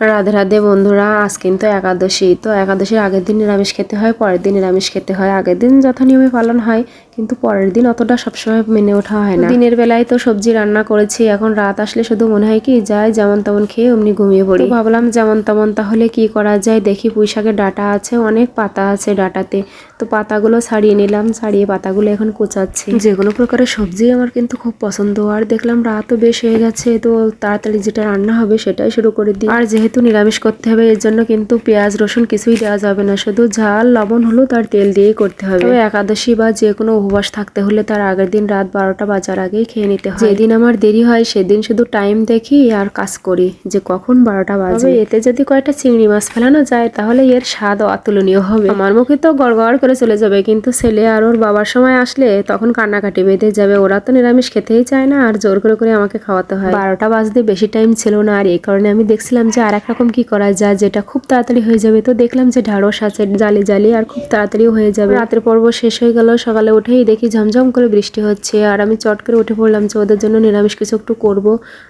রাধে রাধে বন্ধুরা আজ কিন্তু একাদশী। তো একাদশীর আগের দিন নিরামিষ খেতে হয় পরের দিন নিরামিষ খেতে হয়। আগের দিন যথা নিয়মে পালন হয় কিন্তু পরের দিন অতটা সবসময় মেনে ওঠা হয় না। দিনের বেলায় তো সবজি রান্না করেছি এখন রাত আসলে শুধু মনে হয় কি যায় যেমন তেমন খেয়ে অমনি ঘুমিয়ে পড়ি। ভাবলাম যেমন তেমন তাহলে কি করা যায় দেখি পুঁই শাকের ডাটা আছে অনেক পাতা আছে ডাটাতে। তো পাতাগুলো ছাড়িয়ে নিলাম ছাড়িয়ে পাতাগুলো এখন কোচাচ্ছি। যে কোনো প্রকারের সবজি আমার কিন্তু খুব পছন্দ আর দেখলাম রাতও বেশ হয়ে গেছে তো তাড়াতাড়ি যেটা রান্না হবে সেটাই শুরু করে দিই। আর যেহেতু নিরামিষ করতে হবে, এর জন্য কিন্তু পেঁয়াজ, রসুন কিছুই দেওয়া যাবে না। শুধু ঝাল, লবণ, হলুদ তার তেল দিয়েই করতে হবে। তবে একাদশী বা যে কোনো উপবাস থাকতে হলে তার আগের দিন রাত বারোটা বাজার আগেই খেয়ে নিতে হয়। যেদিন আমার দেরি হয়, সেদিন শুধু টাইম দেখি আর কাজ করি যে কখন বারোটা বাজে। এতে যদি কয়েকটা চিংড়ি মাছ ফেলানো যায়, তাহলে এর স্বাদ অতুলনীয় হবে। আমার মুখে তো গড়গড় করে চলে যাবে, কিন্তু ছেলে আর ওর বাবার সময় আসলে তখন কান্নাকাটি বেঁধে যাবে। ওরা তো নিরামিষ খেতেই চায় না, আর জোর করে করে আমাকে খাওয়াতে হয়। বারোটা বাজতে বেশি টাইম ছিল না, আর এই কারণে আমি দেখছিলাম যে আর এক রকম কি করা যায়, যেটা খুব তাড়াতাড়ি হয়ে যাবে? তো দেখলাম যে ঢাড়স আছে, জালি জালি, আর খুব তাড়াতাড়ি হয়ে যাবে। রাতের পর্ব শেষ হয়ে গেল, সকালে উঠেই দেখি ঝমঝম করে বৃষ্টি হচ্ছে, আর আমি চট করে উঠে পড়লাম যে ওদের জন্য নিরামিষ কিছু একটু করব।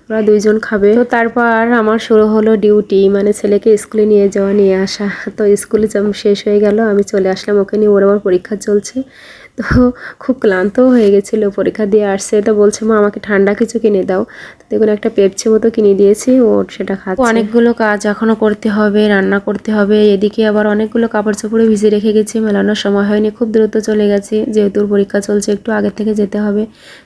ওরা দুইজন খাবে। তো তারপর আমার শুরু হলো ডিউটি মানে ছেলেকে স্কুলে নিয়ে যাওয়া, নিয়ে আসা। তো স্কুলে শেষ হয়ে গেল, আমি চলে আসলাম, ওকে নিয়ে ওর আবার পরীক্ষা চলছে। তো খুব ক্লান্তও হয়ে গেছিল, পরীক্ষা দিয়ে আসছে। তো বলছে, মা, আমাকে ঠান্ডা কিছু কিনে দাও। তো দেখুন, একটা পেপসি মতো কিনে দিয়েছি, ও সেটা খাচ্ছে। অনেকগুলো কাজ এখনও করতে হবে, রান্না করতে হবে। এদিকে আবার অনেকগুলো কাপড় চোপড়ে ভিজে রেখে গেছি, মেলানোর সময় হয়নি, খুব দ্রুত চলে গেছে। যেহেতু পরীক্ষা চলছে, একটু আগে থেকে যেতে হবে।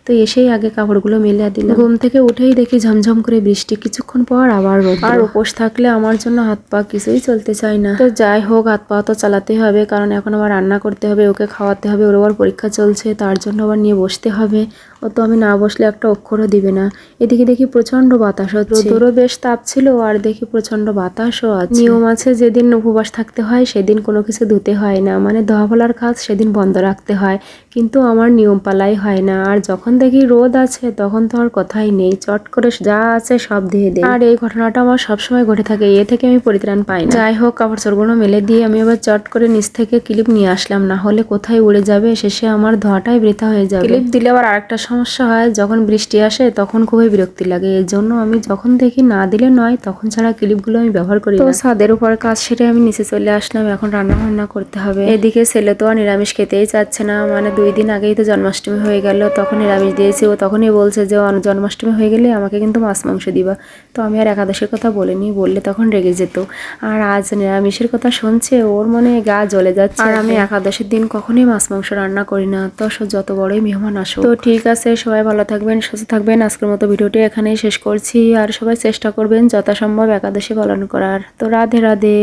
তো এসেই আগে কাপড়গুলো মেলে দিলাম। ঘুম থেকে উঠেই দেখি ঝমঝম করে বৃষ্টি, কিছুক্ষণ পর আবার আর উপোস থাকলে আমার জন্য হাত পা কিছুই চলতে চায় না। তো যাই হোক, হাত পা তো চালাতে হবে, কারণ এখন আবার রান্না করতে হবে, ওকে খাওয়াতে হবে, ওর আবার পরীক্ষা চলছে, তার জন্য আবার নিয়ে বসতে হবে। ও তো আমি না বসলে একটা অক্ষরও দিবে না। এদিকে দেখি প্রচণ্ড বাতাস হচ্ছে। তোরও বেশ তাপ ছিল, আর দেখি প্রচণ্ড বাতাসও আছে। নিয়ম আছে, যেদিন উপবাস থাকতে হয়, সেদিন কোনো কিছু ধুতে হয় না। মানে ধোয়া ফলার কাজ সেদিন বন্ধ রাখতে হয়। কিন্তু আমার নিয়ম পালাই হয় না। আর যখন দেখি রোদ আছে, তখন তো আর কথাই নেই। চট করে যা আছে সব দিয়ে দেয় আর এই ঘটনাটা আমার সবসময় ঘটে থাকে। এ থেকে আমি পরিত্রাণ পাই না। যাই হোক কাপড় চোরগুলো মেলে দিয়ে আমি আবার চট করে নিচ থেকে ক্লিপ নিয়ে আসলাম। না হলে কোথায় উড়ে যাবে? শেষে আমার ধোয়াটাই বৃথা হয়ে যাবে। ক্লিপ দিলে আবার আরেকটা সমস্যা হয়। যখন বৃষ্টি আসে, তখন খুবই বিরক্তি লাগে। এর জন্য আমি যখন দেখি না দিলে নয়, তখন ছাড়া ক্লিপগুলো আমি ব্যবহার করি তো ছাদের উপর কাজ সেরে আমি নিচে চলে আসলাম এখন রান্না বান্না করতে হবে। এদিকে ছেলে তো আর নিরামিষ খেতেই চাচ্ছে না মানে দুই দিন আগেই তো জন্মাষ্টমী হয়ে গেল তখন নিরামিষ দিয়েছি ও তখনই বলছে যে জন্মাষ্টমী হয়ে গেলে আমাকে কিন্তু মাছ মাংস দিবা। তো আমি আর একাদশের কথা বলিনি বললে তখন রেগে যেত। আর আজ নিরামিষের কথা শুনছে ওর মনে গা জ্বলে যাচ্ছে। আর আমি একাদশের দিন কখনোই মাছ মাংস রান্না করি না তো যত বড়ই মেহমান আসো তো ঠিক আছে সবাই ভালো থাকবেন সুস্থ থাকবেন আজকের মতো ভিডিওটি এখানেই শেষ করছি আর সবাই চেষ্টা করবেন যথাসম্ভব একাদশী পালন করার। তো রাধে রাধে।